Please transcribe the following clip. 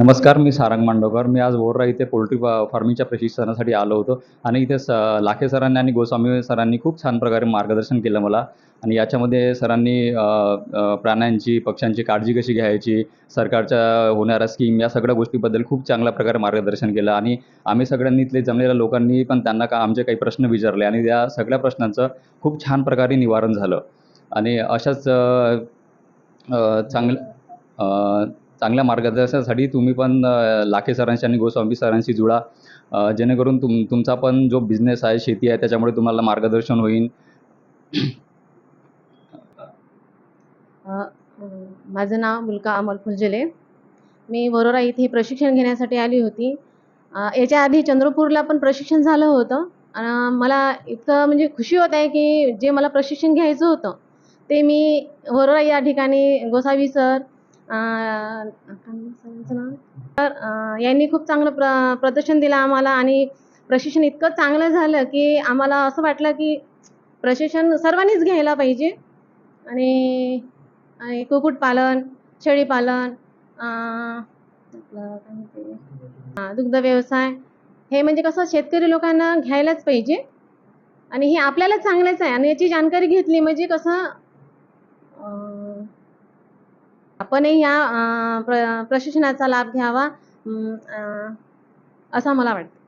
नमस्कार मी सारंग मांडवकर. मी आज वोर्रा इथे पोल्ट्री फार्मिंगच्या प्रशिक्षणासाठी आलो होतो आणि इथे स लाखे सरांनी आणि गोस्वामी सरांनी खूप छान प्रकारे मार्गदर्शन केलं मला. आणि याच्यामध्ये सरांनी प्राण्यांची पक्ष्यांची काळजी कशी घ्यायची सरकारच्या होणाऱ्या स्कीम या सगळ्या गोष्टीबद्दल खूप चांगल्या प्रकारे मार्गदर्शन केलं. आणि आम्ही सगळ्यांनी इथले जमलेल्या लोकांनी पण त्यांना का आमचे काही प्रश्न विचारले आणि त्या सगळ्या प्रश्नांचं खूप छान प्रकारे निवारण झालं. आणि अशाच चांगलं चांगल्या मार्गदर्शनासाठी तुम्ही पण लाखे सरांशी आणि गोस्वामी सरांशी जुळा. जेणेकरून तुम तुमचा पण जो बिझनेस आहे शेती आहे त्याच्यामुळे तुम्हाला मार्गदर्शन होईल माझं नाव मुलका अमल फुलझेले. मी वरोरा इथे प्रशिक्षण घेण्यासाठी आली होती. याच्या आधी चंद्रपूरला पण प्रशिक्षण झालं होतं. आणि मला इतकं म्हणजे खुशी होत आहे की जे मला प्रशिक्षण घ्यायचं होतं ते मी वरोरा या ठिकाणी गोसावी सर तर यांनी खूप चांगलं प्र प्रदर्शन दिलं आम्हाला आणि प्रशिक्षण इतकं चांगलं झालं की आम्हाला असं वाटलं की प्रशिक्षण सर्वांनीच घ्यायला पाहिजे. आणि आणि कुक्कुटपालन शेळीपालन आपलं दुग्ध व्यवसाय हे म्हणजे कसं शेतकरी लोकांना घ्यायलाच पाहिजे. आणि हे आपल्याला चांगलंच आहे आणि याची जाणकारी घेतली म्हणजे कसं आपणही या प्र प्रशिक्षणाचा लाभ घ्यावा असं मला वाटतं.